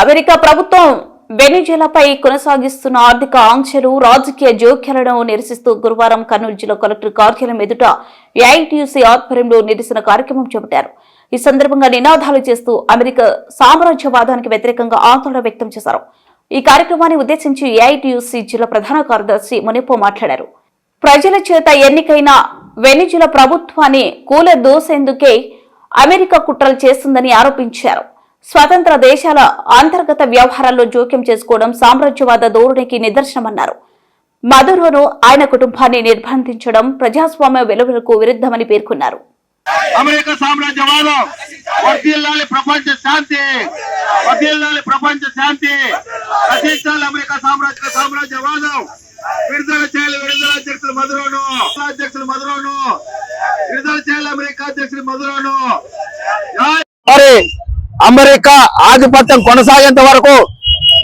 America ప్రభుత్వం వెనిజులాపై కొనసాగిస్తున్న ఆర్థిక ఆంక్షలు రాజకీయ జోక్యాలను నిరసిస్తూ గురువారం కర్నూలు జిల్లా కలెక్టర్ కార్యాలయం ఎదుట ఏఐటీయూసీ ఆధ్వర్యంలో నిరసన కార్యక్రమం చేపట్టారు. ఈ సందర్భంగా నినాదాలు చేస్తూ అమెరికా సామ్రాజ్యవాదానికి వ్యతిరేకంగా ఆందోళన వ్యక్తం చేశారు. ఈ కార్యక్రమాన్ని ఉద్దేశించి ఏఐటీయూసీ జిల్లా ప్రధాన కార్యదర్శి మునిపో మాట్లాడారు. ప్రజల చేత ఎన్నికైన వెనిజుల ప్రభుత్వాన్ని కూలదోసేందుకే అమెరికా కుట్రలు చేస్తుందని ఆరోపించారు. స్వతంత్ర దేశాల అంతర్గత వ్యవహారాల్లో జోక్యం చేసుకోవడం సామ్రాజ్యవాద ధోరణికి నిదర్శనమన్నారు. మధురోను ఆయన కుటుంబాన్ని నిర్బంధించడం ప్రజాస్వామ్య విలువలకు విరుద్ధమని పేర్కొన్నారు. అమెరికా సామ్రాజ్యవాదం ప్రపంచ శాంతి వర్ధిల్లాలి ప్రపంచ శాంతి. రచించాలి అమెరికా సామ్రాజ్య సామ్రాజ్యవాదం. విడుదల చేయాలి విడుదల అధ్యక్షులు మధురోను. అధ్యక్షులు మధురోను. విడుదల చేయాలి అమెరికా అధ్యక్షులు మధురోను. అమెరికా ఆధిపత్యం కొనసాగేంత వరకు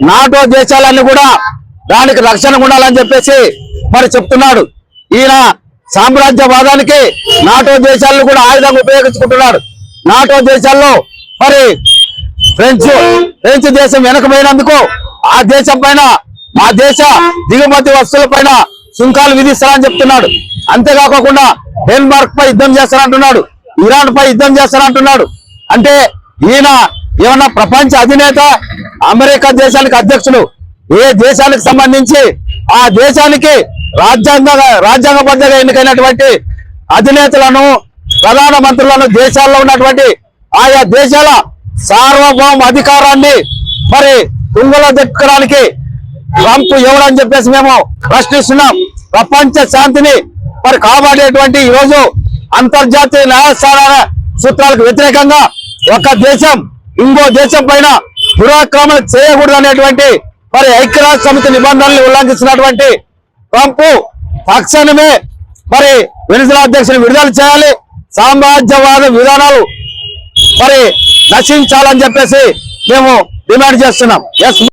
నాటో దేశాలన్నీ కూడా దానికి రక్షణ ఉండాలని చెప్పేసి మరి చెప్తున్నాడు. ఈయన సామ్రాజ్యవాదానికి నాటో దేశాలను కూడా ఆయుధంగా ఉపయోగించుకుంటున్నాడు. నాటో దేశాల్లో మరి ఫ్రెంచ్ ఫ్రెంచ్ దేశం వెనకపోయినందుకు ఆ దేశం పైన మా దేశ దిగుమతి వస్తువుల పైన సుంకాలు విధిస్తారని చెప్తున్నాడు. అంతేకాకుండా డెన్మార్క్ పై యుద్ధం చేస్తారంటున్నాడు. ఇరాన్ పై యుద్ధం చేస్తారంటున్నాడు. అంటే ఈయన ఏమన్నా ప్రపంచ అధినేత అమెరికా దేశానికి అధ్యక్షుడు ఏ దేశానికి సంబంధించి ఆ దేశానికి రాజ్యాంగ రాజ్యాంగబద్ధంగా ఎన్నికైనటువంటి అధినేతలను ప్రధాన మంత్రులను దేశాల్లో ఉన్నటువంటి ఆయా దేశాల సార్వభౌమ అధికారాన్ని మరి తుంగలో దెక్కడానికి ట్రంప్ ఎవడని చెప్పేసి మేము ప్రశ్నిస్తున్నాం. ప్రపంచ శాంతిని మరి కాపాడేటువంటి ఈరోజు రోజు అంతర్జాతీయ న్యాయస్థానాల సూత్రాలకు వ్యతిరేకంగా ఒక దేశం ఇంకో దేశం పైన దురాక్రమణ చేయకూడదు అనేటువంటి మరి ఐక్యరాజ్య సమితి నిబంధనలు ఉల్లంఘిస్తున్నటువంటి ట్రంప్ తక్షణమే మరి వెనిజులా అధ్యక్షుని విడుదల చేయాలి. సామ్రాజ్యవాద విధానాలు మరి నశించాలని చెప్పేసి మేము డిమాండ్ చేస్తున్నాం. ఎస్